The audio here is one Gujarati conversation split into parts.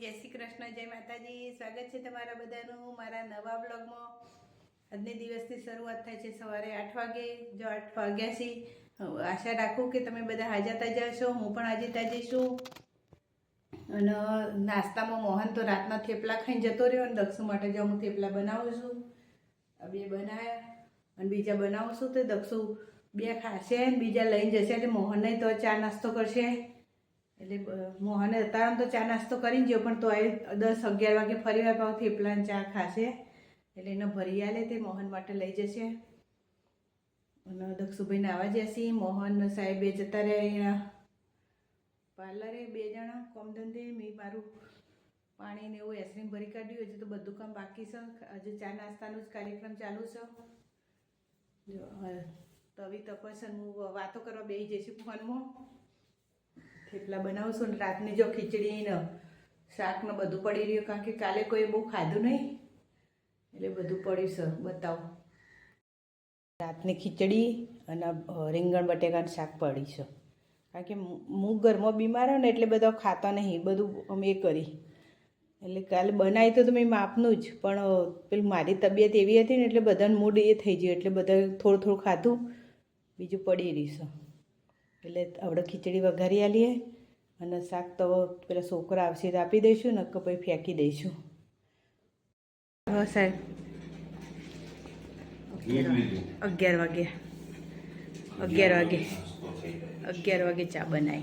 જય શ્રી કૃષ્ણ, જય માતાજી. સ્વાગત છે તમારા બધાનું મારા નવા બ્લોગમાં આજની દિવસની શરૂઆત થાય છે સવારે આઠ વાગે. જો આઠ વાગ્યા છે આશા રાખું કે તમે બધા હાજર તાજા છો હું પણ આજે તાજી અને નાસ્તામાં મોહન તો રાતના થેપલા ખાઈને જતો રહ્યો અને દક્ષુ માટે જો હું થેપલા બનાવું છું. બે બનાવ્યા અને બીજા બનાવું છું તો દક્ષુ બે ખાશે બીજા લઈને જશે. એટલે મોહનને તો ચા નાસ્તો કરશે. એટલે મોહને અત્યારે તો ચા નાસ્તો કરીને ગયો, પણ તો એ દસ અગિયાર વાગે ફરી વાર પાછું થેપલા ચા ખાશે. એટલે એને ભરી આલે તે મોહન માટે લઈ જશે. અને દક્ષુભાઈને આવવા જશે મોહન સાહેબ બે જતા રહ્યા અહીંયા પાર્લરે બે જણા, કોમ ધંધે, મેં મારું પાણી ને એવું એસરીમ ભરી કાઢ્યું. હજુ તો બધું કામ બાકી છે. હજુ ચા નાસ્તાનો જ કાર્યક્રમ ચાલુ છે. તવી તપસન હું વાતો કરવા બેસી જઈશું ફોનમાં. થેપલા બનાવશું ને રાતની જો ખીચડી ને શાક બધું પડી રહ્યું, કારણ કે કાલે કોઈ બહુ ખાધું નહીં. એટલે બધું પડ્યું છે, બતાવો. રાતની ખીચડી અને રીંગણ બટેકાનું શાક પડી છે. કારણ કે હું ઘરમાં બીમાર હોય ને એટલે બધા ખાતા નહીં, બધું અમે કરી. એટલે કાલે બનાવી તો મેં માપનું જ, પણ પેલું મારી તબિયત એવી હતી ને એટલે બધાને મૂડ એ થઈ ગયું, એટલે બધા થોડું થોડું ખાધું, બીજું પડી રહ્યું છે. એટલે આપણે ખીચડી વઘારી આલીએ અને શાક તો પેલા છોકરા આવશે તો આપી દઈશું ને કે પછી ફેંકી દઈશું. હા સાહેબ. અગિયાર વાગે. અગિયાર વાગે. અગિયાર વાગે ચા બનાવી.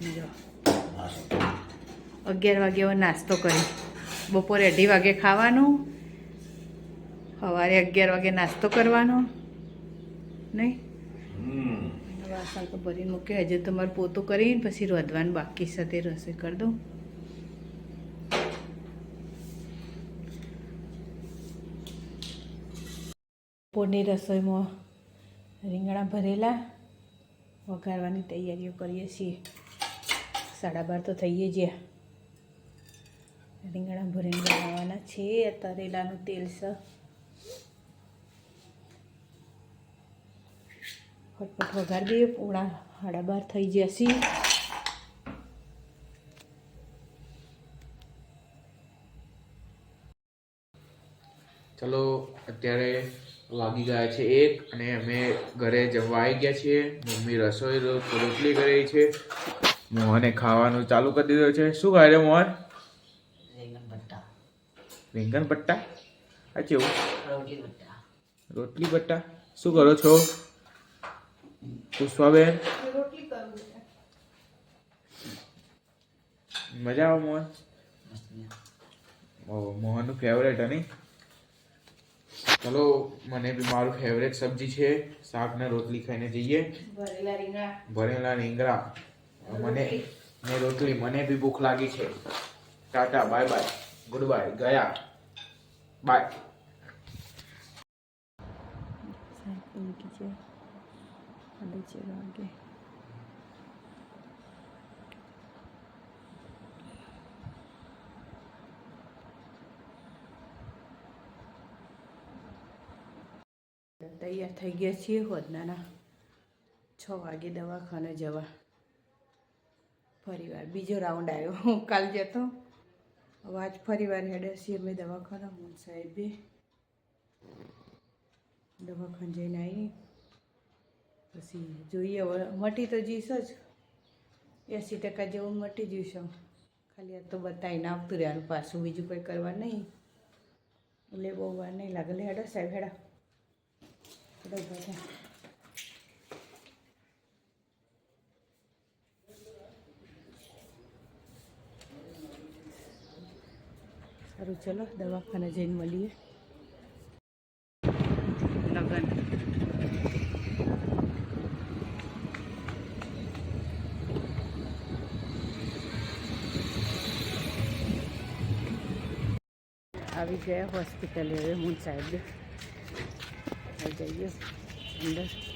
જો. અગિયાર વાગે હવે નાસ્તો કરી. બપોરે અઢી વાગે ખાવાનું. સવારે અગિયાર વાગે નાસ્તો કરવાનો. નહીં? વાસણ તો ભરીને મૂકે હજુ તમારે પોતું કરીને પછી રોધવાનું બાકી સાથે રસોઈ કરી દઉં. બપોરની રસોઈમાં રીંગણા ભરેલા. વઘારવાની તૈયારીઓ કરીએ છીએ. સાડા બાર તો થઈએ જ્યાં રીંગણા ભરીને બનાવવાના છે. તરેલાનું તેલ છે. ફટફટ વઘાર દઈએ. પોળા બાર થઈ જશે ચલો અત્યારે વાગી ગયા છે એક અને અમે ઘરે જમવા આવી ગયા છીએ. મમ્મી રસોઈ રોટલી કરી છે. મોહને ખાવાનું ચાલુ કરી દીધું છે. શું ખાય રે મોહન? રીંગણ પટ્ટા આ કેવું? રોટલી પટ્ટા શું કરો છો? પુષ્પાબેન મજા આવે મોહન? મોહનનું ફેવરેટ હની ચલો મને બી મારું ફેવરેટ સબ્જી છે શાક ને રોટલી ખાઈને જઈએ. ભરેલા રીંગણા. ભરેલા રીંગણા. મને ને રોટલી મને બી ભૂખ લાગી છે. Tata bye bye. Good bye. ગયા. બાય. છે સાડા ચાર વાગે તૈયાર થઈ ગયા છીએ હોદનાના છ વાગે દવાખાને જવા. ફરીવાર બીજો રાઉન્ડ આવ્યો. હું કાલ જતો. હવે આજ ફરીવાર હેડે છીએ અમે દવાખાના હું સાહેબે. દવાખાને જઈને આવી પછી જોઈએ મટી તો જઈશ જ. એંસી ટકા જેવું મટી જઈશું ખાલી આ તો બતાવીને આવતું રહેવાનું પાછું બીજું કંઈ કરવા નહીં. એટલે બહુ વાર નહીં લાગે. લે, હેડો સાહેબ, હેડા. હેડો સારું, ચલો, દવાખાને જઈને મળીએ. આવી ગયા હોસ્પિટલે હવે હું સાહેબ. આવી જઈએ અંદર.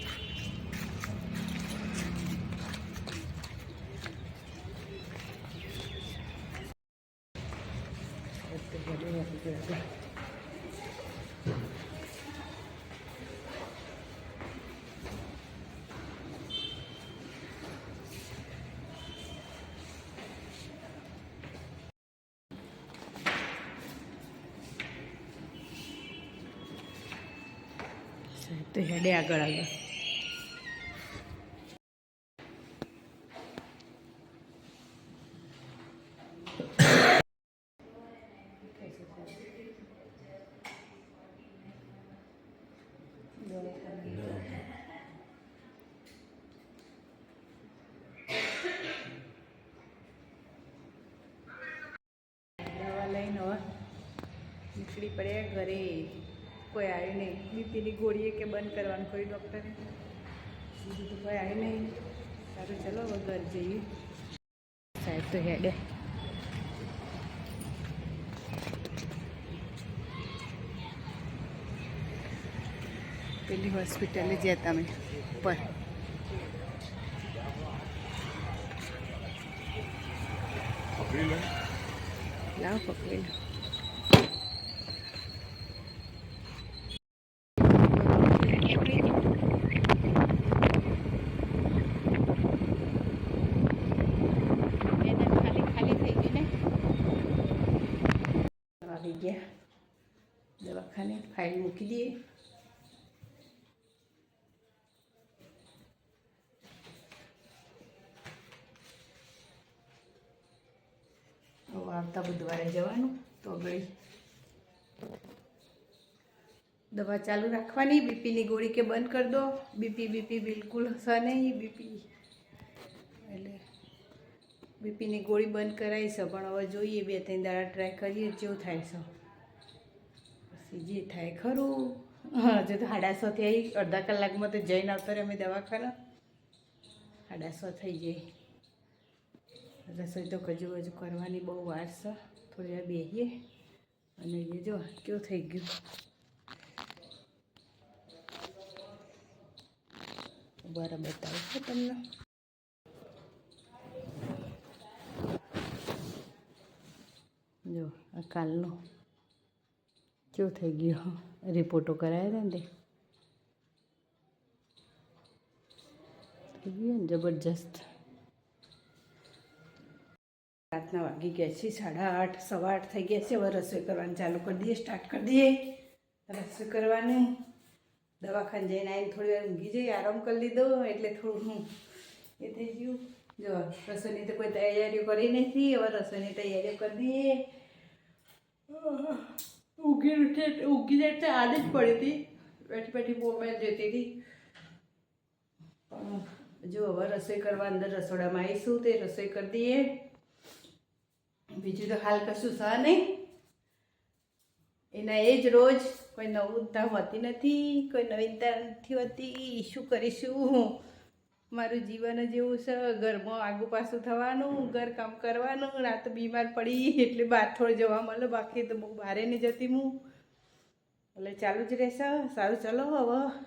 સાહેબ તો હેડે આગળ આગળ નીકળી પડ્યા ઘરે. કોઈ આવ્યું નહીં. બીપીની ગોળીએ કે બંધ કરવાનું કોઈ ડૉક્ટરે? બીજું તો કોઈ આવ્યું નહીં. સારું ચલો હવે ઘર જઈએ. સાહેબ તો હેડે. પેલી હોસ્પિટલે જ્યાં તમે ઉપર. લાવ પકડી લો એને ખાલી ખાલી થઈ ગઈ ને આવી ગયા દવાખાને ફાઇલ મૂકી દઈએ હવે આવતા બુધવારે જવાનું તો આગળ દવા ચાલુ રાખવાની બીપીની ગોળી કે બંધ કરી દો બીપી બીપી બિલકુલ હશે નહીં બીપી એટલે બીપીની ગોળી બંધ કરાવી છે, પણ હવે જોઈએ, બે, ત્રણ દાડા ટ્રાય કરીએ જેવું થાય છે. જે, થાય ખરું. હજુ તો સાડાસો થઈ. અડધા કલાકમાં તો જઈને આવતા રહે અમે દવાખાના. સાડાસો થઈ જાય રસોઈ તો કજુ હજુ કરવાની બહુ વાર છે. થોડી વાર બેસીએ અને એ જો, કેવું થઈ ગયું. બરાબર બતાવું છું તમને. જો, આ કાલનો કેવું થઈ ગયો? રિપોર્ટો કરાવ્યા હતા થઈ ગયું ને જબરજસ્ત? રાતના વાગી ગયા છે, સાડા આઠ, સવા આઠ થઈ ગયા છે. હવે રસોઈ કરવાની ચાલુ કરી દઈએ, સ્ટાર્ટ કરી દઈએ. રસોઈ કરવાની. દવાખાને જઈને આવીને થોડી વાર ઊંઘી જઈ આરામ કરી લીધો. એટલે થોડું હું એ થઈ ગયું. જો, રસોઈની તો કોઈ તૈયારીઓ કરી નથી. હવે રસોઈની તૈયારીઓ કરી દઈએ. ઊંઘી ઉઠે ઊંઘી જાય તો આડી જ પડી હતી. બેઠી બેઠી મોબાઈલ જોતી હતી. જો હવે રસોઈ કરવા અંદર રસોડામાં આવીશું તે રસોઈ કરી દઈએ. બીજું તો હાલ કશું સહ નહીં. એના એ જ રોજ કોઈ નવતા હોતી નથી, કોઈ નવીનતા નથી હોતી. શું કરીશું? મારું જીવન જ એવું છે. ઘરમાં આગુ પાછું થવાનું, ઘર કામ કરવાનું, રાત બીમાર પડી, એટલે બહાર થોડું જવા મળે. બાકી તો બહુ બહારે નહીં જતી હું. એટલે ચાલુ જ રહેશે. સારું, ચાલો હવે.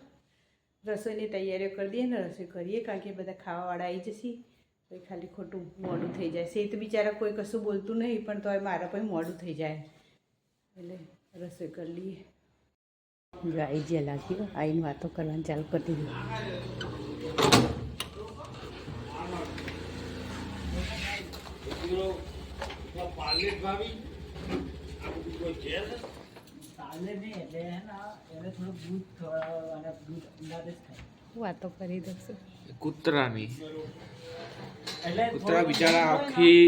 રસોઈની તૈયારીઓ કરી દઈએ ને, રસોઈ કરીએ, કારણ કે બધા ખાવાવાળા આવી જશે. તો ખાલી ખોટું મોડું થઈ જાય. છે તો બિચારા કોઈ કશું બોલતું નહીં, પણ તોય મારા પણ મોડું થઈ જાય. એટલે રસોઈ કરી લઈએ. આવી જ્યાં લાગ્યો આવીને વાતો કરવાની ચાલુ કરી દીધી. વાતો કરી દઉં કૂતરાની. કૂતરા બિચારા આખી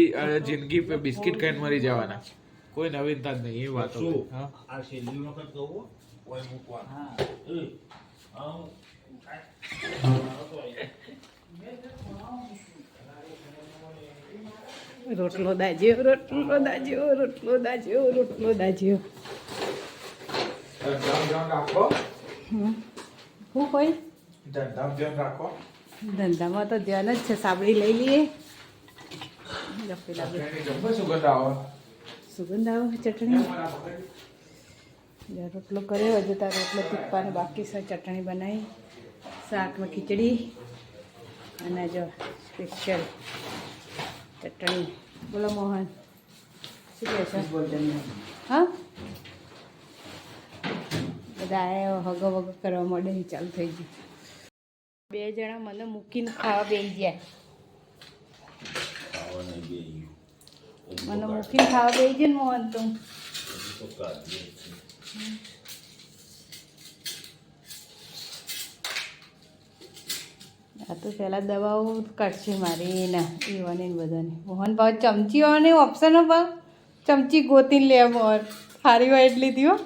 જિંદગી પે બિસ્કિટ ખાઈને મરી જવાના. કોઈ નવીનતા જ નહીં એ વાતો આ છેલ્લી વખત કહું ઓય મૂકવા રોટલો દાજ્યો રોટલો દાજ્યો રોટલો દાજ્યો રોટલો દાજ્યો. શું કોઈ? ધંધામ તો ધ્યાન જ છે સાબડી લઈ લઈએ. સુગંધ આવે ચટણી? રોટલો કર્યો હજુ તાર રોટલો તીપ્પાને બાકી છે ચટણી બનાવી. શાકમાં ખીચડી. અને જો સ્પેશિયલ ચટણી. બોલો મોહન શું કહે છે? હા? બધા હગો વગો કરવા માંડે ચાલુ થઈ ગયું. બે જણા મને મૂકીને ખાવા બેસી ગયા. ખાવા નહીં બેહી. મને મૂકીને ખાવા બેસી ગયા ને મોહન તું હજી તો કાઢીએ જ છે. આ તો પહેલાં દવાઓ કાઢશે મારી એના એવાને બધાને. મોહન ભાવ ચમચી અને ઓપ્શન ભાવ ચમચી ગોતી લે મોહન. સારી હોય એટલી થયો